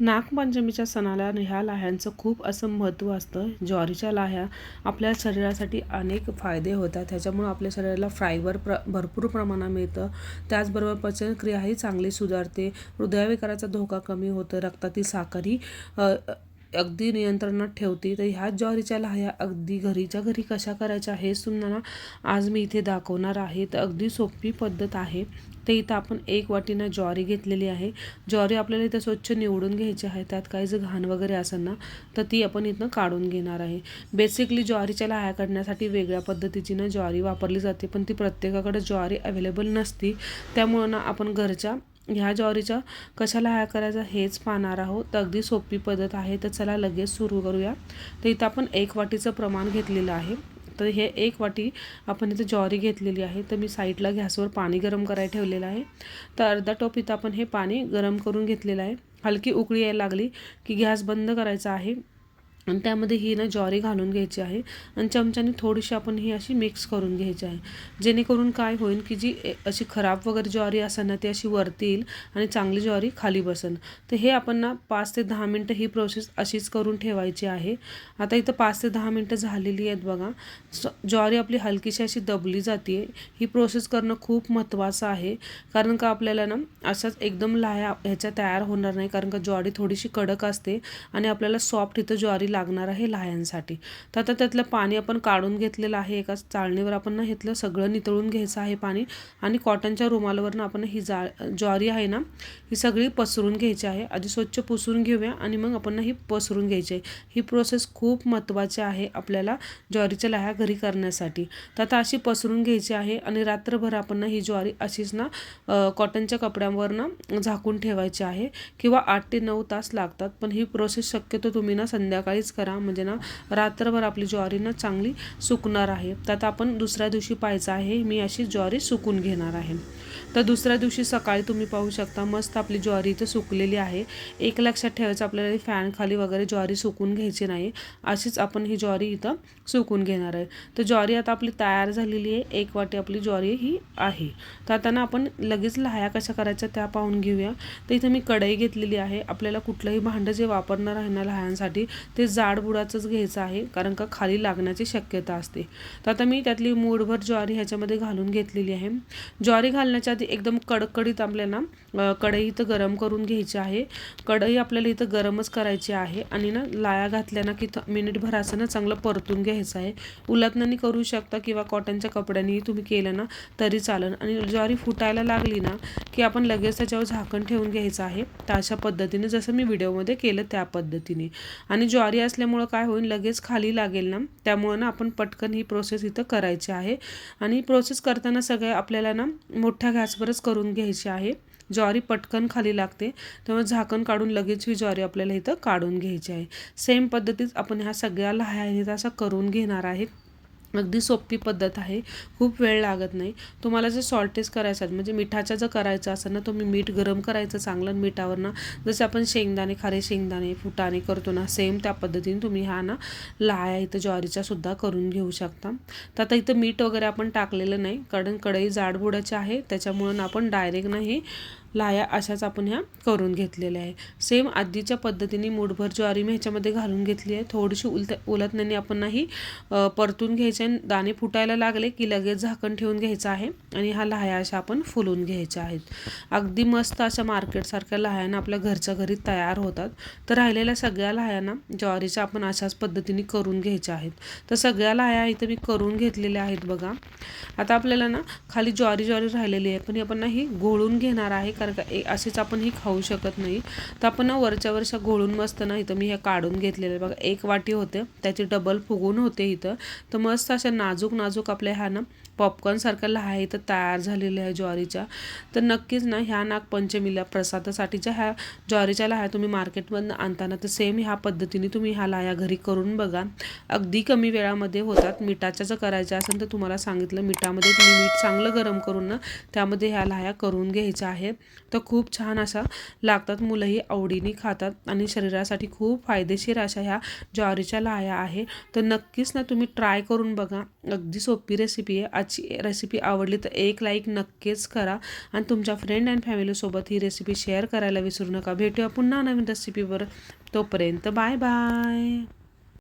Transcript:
नागपंचमीच्या सणाला ह्या लाह्यांचं खूप असं महत्त्व असतं. ज्वारीच्या लाह्या आपल्या शरीरासाठी अनेक फायदे होतात. त्याच्यामुळं आपल्या शरीराला फायबर प्र भरपूर प्रमाणात मिळतं. त्याचबरोबर पचनक्रियाही चांगली सुधारते. हृदयविकाराचा धोका कमी होतं. रक्तातील साखरही अगदी नियंत्रणात ठेवते. तर ह्या ज्वारीच्या लाह्या अगदी घरीच्या घरी कशा करायच्या हे तुम्हाला आज मी इथे दाखवणार आहे. तर अगदी सोपी पद्धत आहे. तर इथं आपण एक वाटीनं ज्वारी घेतलेली आहे. ज्वारी आपल्याला इथं स्वच्छ निवडून घ्यायची आहे. त्यात काही जर घाण वगैरे असेल ना तर ती आपण इथनं काढून घेणार आहे. बेसिकली ज्वारीच्या लाह्या काढण्यासाठी वेगळ्या पद्धतीची ना ज्वारी वापरली जाते. पण ती प्रत्येकाकडे ज्वारी अवेलेबल नसती. त्यामुळं ना आपण घरच्या ह्या ज्वारीच्या कशाला ह्या करायचा हेच पाहणार आहोत. तर अगदी सोपी पद्धत आहे तर चला लगेच सुरू करूया. तर इथं आपण एक वाटीचं प्रमाण घेतलेलं आहे. तर हे एक वाटी आपण इथं ज्वारी घेतलेली आहे. तर मी साईडला गॅसवर पाणी गरम करायला ठेवलेलं आहे. तर अर्धा टोप इथं आपण हे पाणी गरम करून घेतलेलं आहे. हलकी उकळी यायला लागली की गॅस बंद करायचा आहे. आणि त्यामध्ये ही ना ज्वारी घालून घ्यायची आहे आणि चमच्याने थोडीशी आपण ही अशी मिक्स करून घ्यायची आहे. जेणेकरून काय होईल की जी ए- अशी खराब वगैरे ज्वारी असेल ना ती अशी वरती येईल आणि चांगली ज्वारी खाली बसेल. तर हे आपण ना पाच ते दहा मिनटं ही प्रोसेस अशीच करून ठेवायची आहे. आता इथं पाच ते दहा मिनटं झालेली आहेत बघा. स- ज्वारी आपली हलकीशी अशी दबली जाते ही प्रोसेस करणं खूप महत्त्वाचं आहे. कारण का आपल्याला ना असंच एकदम लाया ह्याच्या तयार होणार नाही. कारण का ज्वारी थोडीशी कडक असते आणि आपल्याला सॉफ्ट इथं ज्वारी लागणार आहे लाह्यांसाठी तर आता त्यातलं पाणी आपण काढून घेतलेलं आहे. एका चाळणीवर आपण ना घेतलं सगळं नितळून घ्यायचं आहे पाणी. आणि कॉटनच्या रुमालवरनं आपण ही जा ज्वारी आहे ना ही सगळी पसरून घ्यायची आहे. आधी स्वच्छ पुसून घेऊया आणि मग आपण ही पसरून घ्यायची आहे. ही प्रोसेस खूप महत्त्वाची आहे आपल्याला ज्वारीच्या लाह्या घरी करण्यासाठी. तर आता अशी पसरून घ्यायची आहे आणि रात्रभर आपण ना ही ज्वारी अशीच ना कॉटनच्या कपड्यांवर ना झाकून ठेवायची आहे. किंवा आठ ते नऊ तास लागतात. पण ही प्रोसेस शक्यतो तुम्ही ना संध्याकाळी संध्याकाळीच करा. म्हणजे ना रात्रभर आपली ज्वारी ना चांगली सुकणार आहे. तर आता आपण दुसऱ्या दिवशी पाहायचं आहे मी अशी ज्वारी सुकून घेणार आहे. तर दुसऱ्या दिवशी सकाळी तुम्ही पाहू शकता मस्त आपली ज्वारी इथं सुकलेली आहे. एक लक्षात ठेवायचं आपल्याला फॅन खाली वगैरे ज्वारी सुकून घ्यायची नाही. अशीच आपण ही ज्वारी इथं सुकून घेणार आहे. तर ज्वारी आता आपली तयार झालेली आहे. एक वाटी आपली ज्वारी ही आहे. तर आता ना आपण लगेच लाह्या कशा करायच्या त्या पाहून घेऊया. तर इथं मी कढई घेतलेली आहे. आपल्याला कुठलंही भांडं जे वापरणार आहे ना लह्यांसाठी ते जाड बुडाचंच घ्यायचं आहे कारण का खाली लागण्याची शक्यता असते. तर आता मी त्यातली मूडभर ज्वारी ह्याच्यामध्ये घालून घेतलेली आहे. ज्वारी घालण्याच्या आधी एकदम कडकडीत आपल्याला कढई इथं गरम करून घ्यायची आहे. कढई आपल्याला इथं गरमच करायची आहे आणि ना लाया घातल्या ना की मिनिटभर असं ना चांगलं परतून घ्यायचं आहे. उलटण्यानी करू शकता किंवा कॉटनच्या कपड्यांनी तुम्ही केलं ना तरी चालेल. आणि ज्वारी फुटायला लागली ना की आपण लगेच त्याच्यावर झाकण ठेवून घ्यायचं आहे. तर अशा पद्धतीने जसं मी व्हिडिओमध्ये केलं त्या पद्धतीने. आणि ज्वारी असल्यामुळं काय होईल लगेच खाली लागेल ना. त्यामुळं ना आपण पटकन ही प्रोसेस इथं करायची आहे. आणि प्रोसेस करताना सगळे आपल्याला ना मोठ्या गॅसवरच करून घ्यायची आहे. ज्वारी पटकन खाली लागते. त्यामुळे झाकण काढून लगेच ही ज्वारी आपल्याला इथं काढून घ्यायची आहे. सेम पद्धतीत आपण ह्या सगळ्या लहायनीत असा करून घेणार आहे. अगदी सोपी पद्धत आहे. खूप वेळ लागत नाही. तुम्हाला जर सॉल्टेज करायचं आहे म्हणजे मिठाचं जर करायचं असेल ना तुम्ही मीठ गरम करायचं चांगलं आणि मिठावर ना जसं आपण शेंगदाणे खारे शेंगदाणे फुटाणे करतो ना सेम त्या पद्धतीने तुम्ही ह्या ना लाया इथं ज्वारीच्या सुद्धा करून घेऊ शकता. तर आता इथं मीठ वगैरे आपण टाकलेलं नाही कारण कढई जाडबुडाची आहे त्याच्यामुळं ना आपण डायरेक्ट नाही लाया अशाच आपण ह्या करून घेतलेल्या आहे सेम आधीच्या पद्धतीने मूठभर ज्वारी मी ह्याच्यामध्ये घालून घेतली आहे. थोडीशी उलत उलटण्याने आपण नाही परतून घ्यायचे आणि दाणे फुटायला लागले की लगेच झाकण ठेवून घ्यायचं आहे आणि ह्या लाह्या अशा आपण फुलून घ्यायच्या आहेत. अगदी मस्त अशा मार्केटसारख्या लाह्यांना आपल्या घरच्या घरी तयार होतात. तर राहिलेल्या सगळ्या लाह्यांना ज्वारीच्या आपण अशाच पद्धतीने करून घ्यायच्या आहेत. तर सगळ्या लाह्या इथं मी करून घेतलेल्या आहेत बघा. आता आपल्याला ना खाली ज्वारी ज्वारी राहिलेली आहे पण आपण ना ही घोळून घेणार आहे. कारण का ए आपण ही खाऊ शकत नाही. तर आपण ना वरच्या वरच्या घोळून मस्त ना इथं मी हे काढून घेतलेलं बघा एक वाटी होते. त्याचे डबल फुगून होते इथं. तर मस्त अशा नाजूक नाजूक आपल्या ह्या ना पॉपकॉर्नसारख्या लहा इथं तयार झालेल्या आहे ज्वारीच्या. तर नक्कीच ना ह्या नागपंचमीला प्रसादासाठीच्या ह्या ज्वारीच्या लाह्या तुम्ही मार्केटमधनं आणताना तर सेम ह्या पद्धतीने तुम्ही ह्या लाया घरी करून बघा. अगदी कमी वेळामध्ये होतात. मिठाच्या जर करायच्या असेल तर तुम्हाला सांगितलं मिठामध्ये तुम्ही मीठ चांगलं गरम करून ना त्यामध्ये ह्या लाह्या करून घ्यायच्या आहेत तर खूप छान अशा लागतात. मुलंही आवडीने खातात आणि शरीरासाठी खूप फायदेशीर अशा ह्या ज्वारीच्या लाह्या आहे. तर नक्कीच ना तुम्ही ट्राय करून बघा. अगदी सोपी रेसिपी आहे. आजची रेसिपी आवडली तर एक लाईक नक्कीच करा. आणि तुमच्या फ्रेंड अँड फॅमिलीसोबत ही रेसिपी शेअर करायला विसरू नका. भेटूया पुन्हा नवीन रेसिपीवर तोपर्यंत बाय बाय